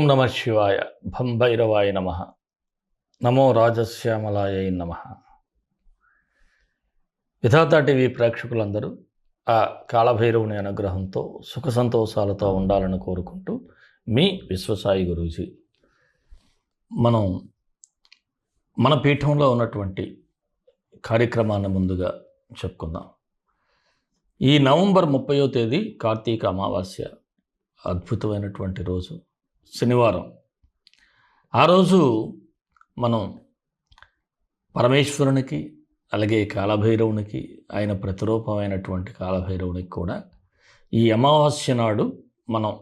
ఓం నమ శివాయ. భంభైరవాయ నమ. నమో రాజశ్యామలాయ నమ. విధాత టీవీ ప్రేక్షకులందరూ ఆ కాళభైరవుని అనుగ్రహంతో సుఖ సంతోషాలతో ఉండాలని కోరుకుంటూ మీ విశ్వసాయి గురూజీ మనం మన పీఠంలో ఉన్నటువంటి కార్యక్రమాన్ని ముందుగా చెప్పుకుందాం. ఈ నవంబర్ ముప్పయో తేదీ కార్తీక అమావాస్య అద్భుతమైనటువంటి రోజు. శనివారం. ఆ రోజు మనం పరమేశ్వరునికి అలాగే కాలభైరవునికి ఆయన ప్రతిరూపమైనటువంటి కాలభైరవునికి కూడా ఈ అమావాస్య నాడు మనం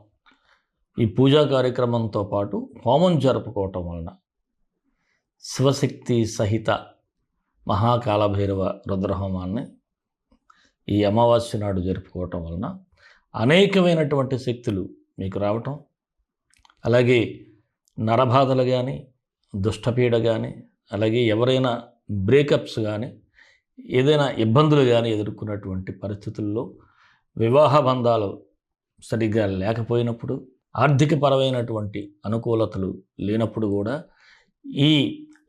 ఈ పూజా కార్యక్రమంతో పాటు హోమం జరుపుకోవటం వలన శివశక్తి సహిత మహాకాలభైరవ రుద్రహోమాన్ని ఈ అమావాస్య నాడు జరుపుకోవటం వలన అనేకమైనటువంటి శక్తులు మీకు రావటం అలాగే నరబాధలు కానీ దుష్టపీడ కానీ అలాగే ఎవరైనా బ్రేకప్స్ కానీ ఏదైనా ఇబ్బందులు కానీ ఎదుర్కొన్నటువంటి పరిస్థితుల్లో వివాహ బంధాలు సరిగ్గా లేకపోయినప్పుడు ఆర్థికపరమైనటువంటి అనుకూలతలు లేనప్పుడు కూడా ఈ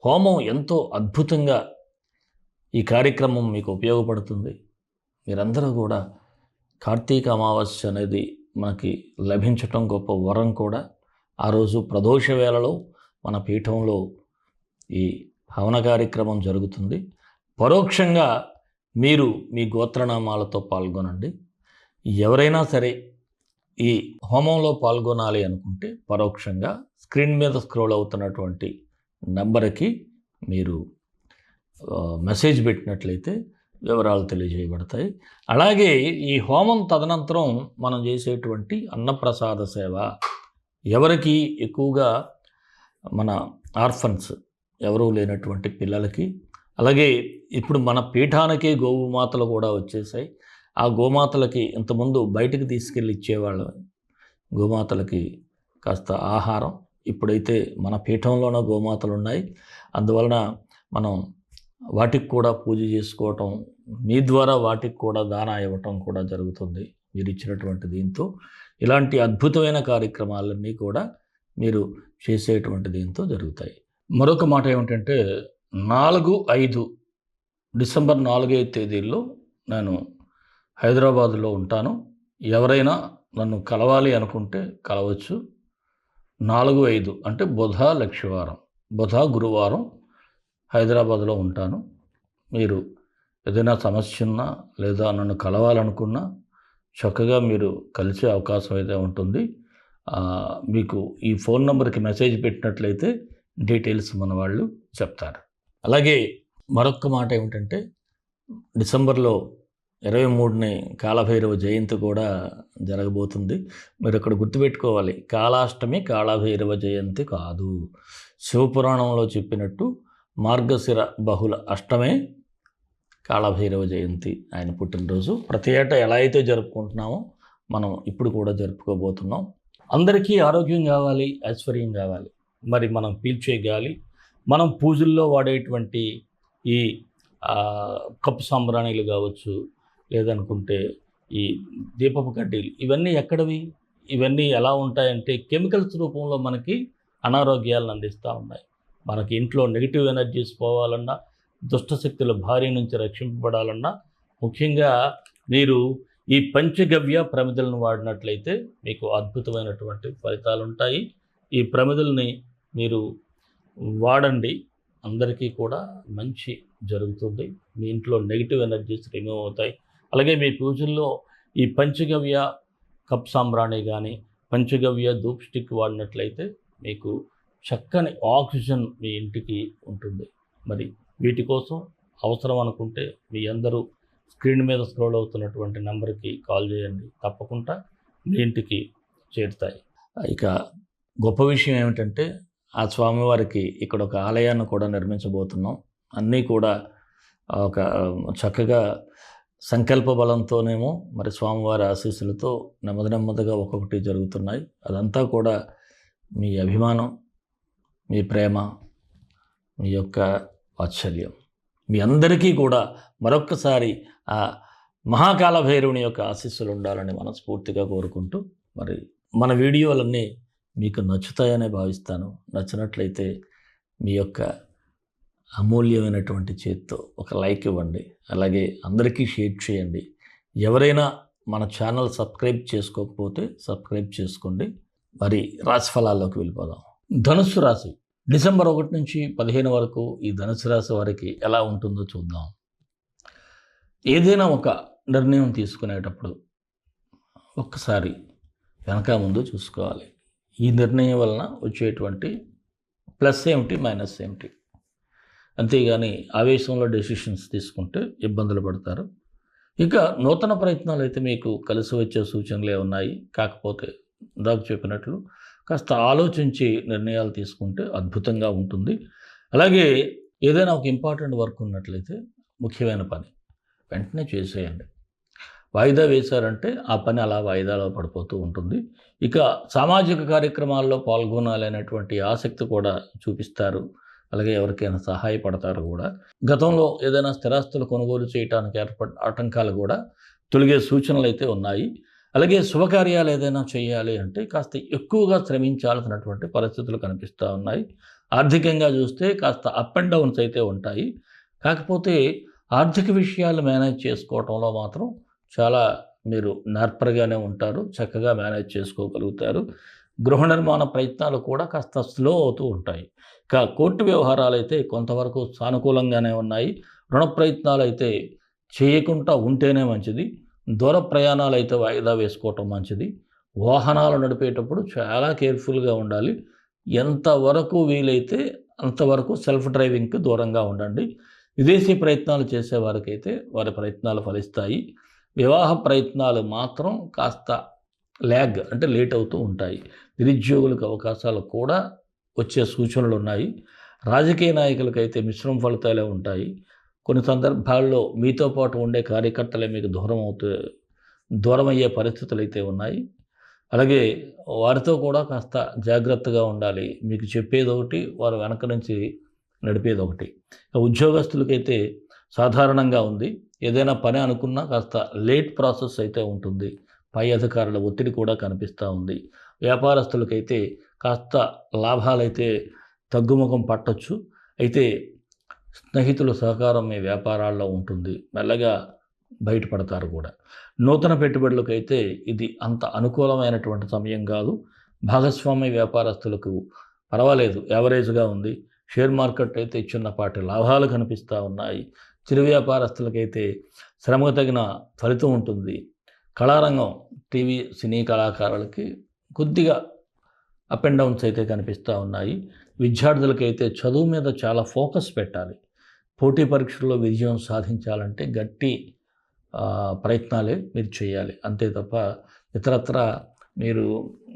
హోమం ఎంతో అద్భుతంగా ఈ కార్యక్రమం మీకు ఉపయోగపడుతుంది. మీరందరూ కూడా కార్తీక అమావాస్య అనేది మనకి లభించటం గొప్ప వరం కూడా. ఆ రోజు ప్రదోష వేళలో మన పీఠంలో ఈ హవన కార్యక్రమం జరుగుతుంది. పరోక్షంగా మీరు మీ గోత్రనామాలతో పాల్గొనండి. ఎవరైనా సరే ఈ హోమంలో పాల్గొనాలి అనుకుంటే పరోక్షంగా స్క్రీన్ మీద స్క్రోల్ అవుతున్నటువంటి నంబర్కి మీరు మెసేజ్ పెట్టినట్లయితే వివరాలు తెలియజేయబడతాయి. అలాగే ఈ హోమం తదనంతరం మనం చేసేటువంటి అన్నప్రసాద సేవ ఎవరికి ఎక్కువగా మన ఆర్ఫన్స్ ఎవరూ లేనటువంటి పిల్లలకి అలాగే ఇప్పుడు మన పీఠానికే గోమాతలు కూడా వచ్చేసాయి. ఆ గోమాతలకి ఇంతకుముందు బయటకు తీసుకెళ్ళి ఇచ్చేవాళ్ళు గోమాతలకి కాస్త ఆహారం. ఇప్పుడైతే మన పీఠంలోనే గోమాతలు ఉన్నాయి. అందువలన మనం వాటికి కూడా పూజ చేసుకోవటం మీ ద్వారా వాటికి కూడా దాన ఇవ్వటం కూడా జరుగుతుంది. మీరు ఇచ్చినటువంటి దీంతో ఇలాంటి అద్భుతమైన కార్యక్రమాలన్నీ కూడా మీరు చేసేటువంటి దీంతో జరుగుతాయి. మరొక మాట ఏమిటంటే నాలుగు ఐదు డిసెంబర్ నాలుగైదు తేదీల్లో నేను హైదరాబాదులో ఉంటాను. ఎవరైనా నన్ను కలవాలి అనుకుంటే కలవచ్చు. నాలుగు ఐదు అంటే బుధ లక్షవారం బుధ గురువారం హైదరాబాద్లో ఉంటాను. మీరు ఏదైనా సమస్య ఉన్నా లేదా నన్ను కలవాలనుకున్నా చక్కగా మీరు కలిసే అవకాశం అయితే ఉంటుంది. మీకు ఈ ఫోన్ నెంబర్కి మెసేజ్ పెట్టినట్లయితే డీటెయిల్స్ మన వాళ్ళు చెప్తారు. అలాగే మరొక మాట ఏమిటంటే డిసెంబర్లో ఇరవై మూడుని కాళభైరవ జయంతి కూడా జరగబోతుంది. మీరు ఇక్కడ గుర్తుపెట్టుకోవాలి కాళాష్టమి కాళభైరవ జయంతి కాదు. శివపురాణంలో చెప్పినట్టు మార్గశిర బహుళ అష్టమే కాళభైరవ జయంతి ఆయన పుట్టినరోజు. ప్రతి ఏటా ఎలా అయితే జరుపుకుంటున్నామో మనం ఇప్పుడు కూడా జరుపుకోబోతున్నాం. అందరికీ ఆరోగ్యం కావాలి ఐశ్వర్యం కావాలి. మరి మనం పీల్చే గాలి మనం పూజల్లో వాడేటువంటి ఈ కప్పు సాంబ్రాణీలు కావచ్చు లేదనుకుంటే ఈ దీపపు కడ్డీలు ఇవన్నీ ఎక్కడవి? ఇవన్నీ ఎలా ఉంటాయంటే కెమికల్స్ రూపంలో మనకి అనారోగ్యాలను అందిస్తూ ఉన్నాయి. మనకి ఇంట్లో నెగిటివ్ ఎనర్జీస్ పోవాలన్నా దుష్టశక్తుల భారీ నుంచి రక్షింపబడాలన్నా ముఖ్యంగా మీరు ఈ పంచగవ్య ప్రమిదలను వాడినట్లయితే మీకు అద్భుతమైనటువంటి ఫలితాలు ఉంటాయి ఈ ప్రమిదల్ని మీరు వాడండి. అందరికీ కూడా మంచి జరుగుతుంది. మీ ఇంట్లో నెగిటివ్ ఎనర్జీస్ రిమూవ్ అవుతాయి. అలాగే మీ పూజల్లో ఈ పంచగవ్య కప్ సాంబ్రాణి కానీ పంచగవ్య ధూప్ స్టిక్ వాడినట్లయితే మీకు చక్కని ఆక్సిజన్ మీ ఇంటికి ఉంటుంది. మరి వీటి కోసం అవసరం అనుకుంటే మీ అందరూ స్క్రీన్ మీద స్క్రోల్ అవుతున్నటువంటి నెంబర్కి కాల్ చేయండి. తప్పకుండా మీ ఇంటికి చేరుతాయి. ఇక గొప్ప విషయం ఏమిటంటే ఆ స్వామివారికి ఇక్కడ ఒక ఆలయాన్ని కూడా నిర్మించబోతున్నాం. అన్నీ కూడా ఒక చక్కగా సంకల్ప బలంతోనేమో మరి స్వామివారి ఆశీస్సులతో నెమ్మది నెమ్మదిగా ఒక్కొక్కటి జరుగుతున్నాయి. అదంతా కూడా మీ అభిమానం మీ ప్రేమ మీ యొక్క వాత్సల్యం మీ అందరికీ కూడా మరొక్కసారి ఆ మహాకాల భైరవుని యొక్క ఆశీస్సులు ఉండాలని మనస్ఫూర్తిగా కోరుకుంటూ మరి మన వీడియోలన్నీ మీకు నచ్చుతాయనే భావిస్తాను. నచ్చినట్లయితే మీ యొక్క అమూల్యమైనటువంటి చేత్తో ఒక లైక్ ఇవ్వండి. అలాగే అందరికీ షేర్ చేయండి. ఎవరైనా మన ఛానల్ సబ్స్క్రైబ్ చేసుకోకపోతే సబ్స్క్రైబ్ చేసుకోండి. మరి రాశిఫలాల్లోకి వెళ్ళిపోదాం. ధనుస్సు రాశి. డిసెంబర్ ఒకటి నుంచి పదిహేను వరకు ఈ ధనుసు రాశి వారికి ఎలా ఉంటుందో చూద్దాం. ఏదైనా ఒక నిర్ణయం తీసుకునేటప్పుడు ఒక్కసారి వెనక ముందు చూసుకోవాలి. ఈ నిర్ణయం వలన వచ్చేటువంటి ప్లస్ ఏమిటి మైనస్ ఏమిటి? అంతేగాని ఆవేశంలో డెసిషన్స్ తీసుకుంటే ఇబ్బందులు పడతారు. ఇక నూతన ప్రయత్నాలు అయితే మీకు కలిసి వచ్చే సూచనలే ఉన్నాయి. కాకపోతే ఇందాక చెప్పినట్లు కాస్త ఆలోచించి నిర్ణయాలు తీసుకుంటే అద్భుతంగా ఉంటుంది. అలాగే ఏదైనా ఒక ఇంపార్టెంట్ వర్క్ ఉన్నట్లయితే ముఖ్యమైన పని. వెంటనే చేసేయండి. వాయిదా వేశారంటే ఆ పని అలా వాయిదాలో పడిపోతూ ఉంటుంది. ఇక సామాజిక కార్యక్రమాల్లో పాల్గొనాలనేటువంటి ఆసక్తి కూడా చూపిస్తారు. అలాగే ఎవరికైనా సహాయపడతారు కూడా. గతంలో ఏదైనా స్థిరాస్తులు కొనుగోలు చేయడానికి ఏర్పడిన ఆటంకాలు కూడా తొలగే సూచనలు అయితే ఉన్నాయి. అలాగే శుభకార్యాలు ఏదైనా చేయాలి అంటే కాస్త ఎక్కువగా శ్రమించాల్సినటువంటి పరిస్థితులు కనిపిస్తూ ఉన్నాయి. ఆర్థికంగా చూస్తే కాస్త అప్ అండ్ డౌన్స్ అయితే ఉంటాయి. కాకపోతే ఆర్థిక విషయాలు మేనేజ్ చేసుకోవటంలో మాత్రం చాలా మీరు నేర్పరగానే ఉంటారు చక్కగా మేనేజ్ చేసుకోగలుగుతారు. గృహ నిర్మాణ ప్రయత్నాలు కూడా కాస్త స్లో అవుతూ ఉంటాయి. ఇక కోర్టు వ్యవహారాలు అయితే కొంతవరకు సానుకూలంగానే ఉన్నాయి. రుణ ప్రయత్నాలు అయితే చేయకుండా ఉంటేనే మంచిది. దూర ప్రయాణాలు అయితే వాయిదా వేసుకోవటం మంచిది. వాహనాలు నడిపేటప్పుడు చాలా కేర్ఫుల్గా ఉండాలి. ఎంతవరకు వీలైతే అంతవరకు సెల్ఫ్ డ్రైవింగ్కి దూరంగా ఉండండి. విదేశీ ప్రయత్నాలు చేసే వారికైతే వారి ప్రయత్నాలు ఫలిస్తాయి. వివాహ ప్రయత్నాలు మాత్రం కాస్త ల్యాగ్ అంటే లేట్ అవుతూ ఉంటాయి. నిరుద్యోగులకు అవకాశాలు కూడా వచ్చే సూచనలు ఉన్నాయి. రాజకీయ నాయకులకైతే మిశ్రమ ఫలితాలే ఉంటాయి. కొన్ని సందర్భాల్లో మీతో పాటు ఉండే కార్యకర్తలే మీకు దూరం అవుతూ దూరం అయ్యే పరిస్థితులు అయితే ఉన్నాయి. అలాగే వారితో కూడా కాస్త జాగ్రత్తగా ఉండాలి. మీకు చెప్పేది ఒకటి వారు వెనక నుంచి నడిపేది ఒకటి. ఉద్యోగస్తులకైతే సాధారణంగా ఉంది. ఏదైనా పని అనుకున్నా కాస్త లేట్ ప్రాసెస్ అయితే ఉంటుంది. పై అధికారుల ఒత్తిడి కూడా కనిపిస్తూ ఉంది. వ్యాపారస్తులకైతే కాస్త లాభాలైతే తగ్గుముఖం పట్టొచ్చు. అయితే స్నేహితుల సహకారం మీ వ్యాపారాల్లో ఉంటుంది. మెల్లగా బయటపడతారు కూడా. నూతన పెట్టుబడులకైతే ఇది అంత అనుకూలమైనటువంటి సమయం కాదు. భాగస్వామ్య వ్యాపారస్తులకు పర్వాలేదు. యావరేజ్గా ఉంది. షేర్ మార్కెట్ అయితే చిన్నపాటి లాభాలు కనిపిస్తూ ఉన్నాయి. చిరు వ్యాపారస్తులకైతే శ్రమకు తగిన ఫలితం ఉంటుంది. కళారంగం టీవీ సినీ కళాకారులకి కొద్దిగా అప్ అండ్ డౌన్స్ అయితే కనిపిస్తూ ఉన్నాయి. విద్యార్థులకైతే చదువు మీద చాలా ఫోకస్ పెట్టాలి. పోటీ పరీక్షల్లో విజయం సాధించాలంటే గట్టి ప్రయత్నాలే మీరు చేయాలి. అంతే తప్ప ఇతరత్ర మీరు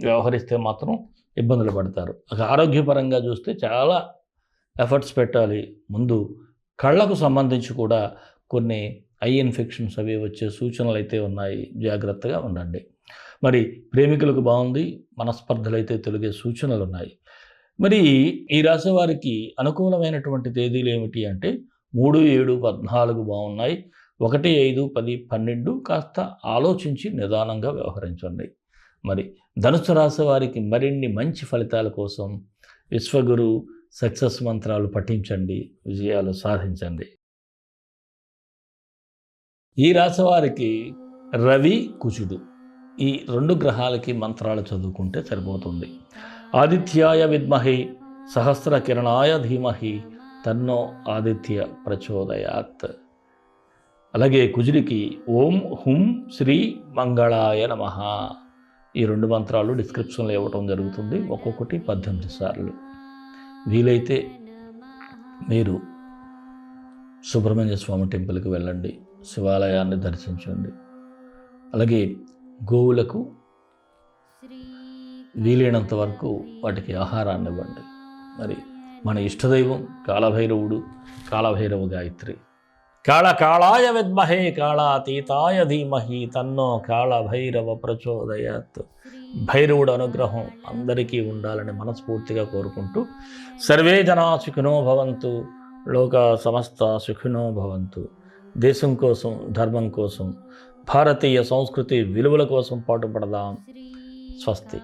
వ్యవహరిస్తే మాత్రం ఇబ్బందులు పడతారు. ఆరోగ్యపరంగా చూస్తే చాలా ఎఫర్ట్స్ పెట్టాలి. ముందు కళ్ళకు సంబంధించి కూడా కొన్ని ఐ ఇన్ఫెక్షన్స్ అవి వచ్చే సూచనలు అయితే ఉన్నాయి. జాగ్రత్తగా ఉండండి. మరి ప్రేమికులకు బాగుంది మనస్పర్ధలు అయితే తొలగే సూచనలు ఉన్నాయి. మరి ఈ రాశి వారికి అనుకూలమైనటువంటి తేదీలు ఏమిటి అంటే మూడు ఏడు పద్నాలుగు బాగున్నాయి. ఒకటి ఐదు పది పన్నెండు కాస్త ఆలోచించి నిదానంగా వ్యవహరించండి. మరి ధనుసు రాశి వారికి మరిన్ని మంచి ఫలితాల కోసం విశ్వగురు సక్సెస్ మంత్రాలు పఠించండి విజయాలు సాధించండి. ఈ రాశి వారికి రవి కుజుడు. ఈ రెండు గ్రహాలకి మంత్రాలు చదువుకుంటే సరిపోతుంది. ఆదిత్యాయ విద్మహి సహస్ర కిరణాయ ధీమహి తన్నో ఆదిత్య ప్రచోదయాత్. అలాగే కుజుడికి ఓం హుం శ్రీ మంగళాయ నమ. ఈ రెండు మంత్రాలు డిస్క్రిప్షన్లో ఇవ్వటం జరుగుతుంది ఒక్కొక్కటి పద్దెనిమిది సార్లు. వీలైతే మీరు సుబ్రహ్మణ్య స్వామి టెంపుల్కి వెళ్ళండి శివాలయాన్ని దర్శించండి. అలాగే గోవులకు వీలైనంత వరకు వాటికి ఆహారాన్ని ఇవ్వండి. మరి మన ఇష్టదైవం కాళభైరవుడు కాళభైరవ గాయత్రి. కాళ కాళాయ విద్మహే కాళాతీతాయ ధీమహి తన్నో కాళభైరవ ప్రచోదయాత్. భైరవుడు అనుగ్రహం అందరికీ ఉండాలని మనస్ఫూర్తిగా కోరుకుంటూ సర్వే జనా సుఖినో భవంతు లోక సమస్త సుఖినో భవంతు. దేశం కోసం ధర్మం కోసం భారతీయ సంస్కృతి విలువల కోసం పాటుపడదాం. స్వస్తి.